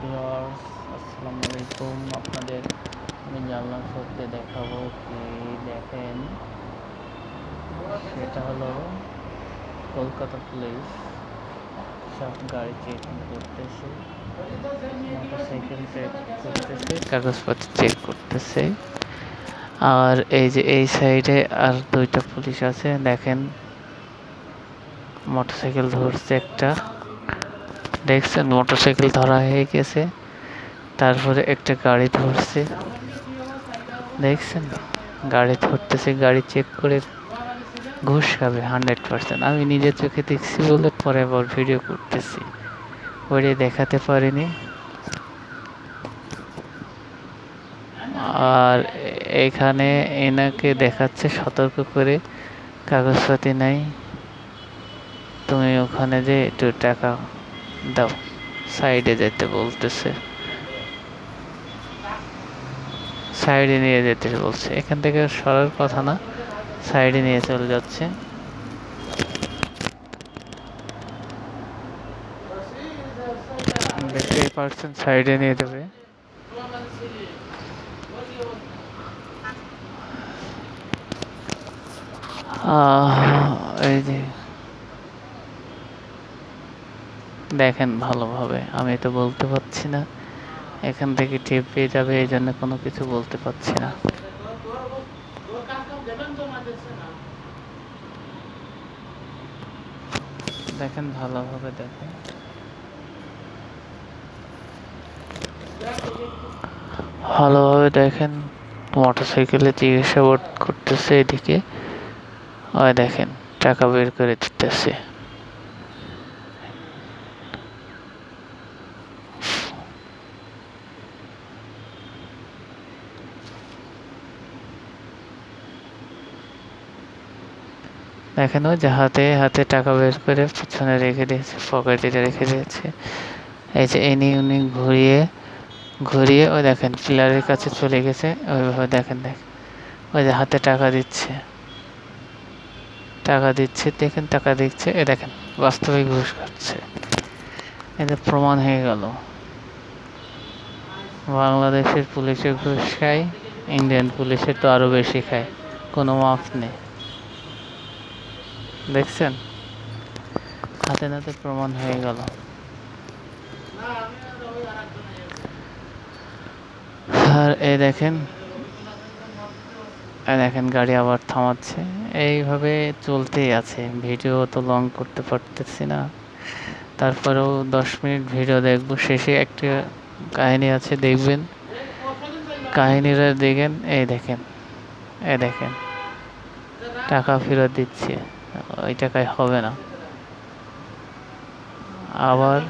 Viewers আসসালামু আলাইকুম। আপনাদের আমি জানলাম সত্যি দেখাবো কি দেখেন। সেটা হলো কলকাতা পুলিশ সব গাড়ি চেকিং করতেছে চেক করতেছে, কাগজপত্র চেক করতেছে। আর এই যে এই সাইডে আর দুইটা পুলিশ আছে, দেখেন মোটরসাইকেল ধরছে একটা। দেখছেন, মোটরসাইকেল ধরা হয়ে গেছে। তারপরে একটা গাড়ি ধরছে। দেখছেন? গাড়ি ধরতেছে, গাড়ি চেক করে ঘুষ খাবে হান্ড্রেড পার্সেন্ট আমি নিজের চোখে দেখছি বলে পরে আবার ভিডিও করতেছি। ওরে দেখাতে পারিনি। আর এখানে এনাকে দেখাচ্ছে, সতর্ক করে, কাগজপাতি নাই। তুমি ওখানে যে একটু টাকা দাও, সাইডে যেতে বলতেছে। সাইডে নিয়ে যেতে বলছে। এখান থেকে সরার কথা না, সাইডে নিয়ে চলে যাচ্ছে। সাইডে নিয়ে যাবে। এই যে দেখেন ভালোভাবে, আমি তো বলতে পারছি না। এখান থেকে টেপ পেয়ে যাবে, এই জন্য কোনো কিছু বলতে পারছি না। দেখেন ভালোভাবে দেখেন। ভালোভাবে দেখেন, মোটরসাইকেলে জিজ্ঞাসাবাদ করতেছে এদিকে। ওই দেখেন, টাকা বের করে দিতেছে। দেখেন যে হাতে হাতে টাকা বের করে পিছনে রেখে দিয়েছে পকেটে রেখে দিয়েছে। এই যে এনি উনি ঘুরিয়ে ঘুরিয়ে, ওই দেখেন পিলারের কাছে চলে গেছে, ওইভাবে দেখেন দেখ ওই যে হাতে টাকা দিচ্ছে। টাকা দিচ্ছে, দেখেন, টাকা দিচ্ছে এ দেখেন বাস্তবে ঘুষ খাচ্ছে। এতে প্রমাণ হয়ে গেল। বাংলাদেশের পুলিশে ঘুষ খায়, ইন্ডিয়ান পুলিশের তো আরও বেশি খায়, কোনো মাফ নেই। দেখছেন? হাতে নাতে প্রমাণ হয়ে গেল। আর এই দেখেন দেখেন গাড়ি আবার থামাচ্ছে। এইভাবে চলতেই আছে। ভিডিও তো লং করতে পারতেছি না। তারপরেও দশ মিনিট ভিডিও দেখব। শেষে একটা কাহিনী আছে, দেখবেন? কাহিনীটা দেখেন, এই দেখেন এই দেখেন। টাকা ফেরত দিচ্ছে। ওই টাকায় হবে না। আবার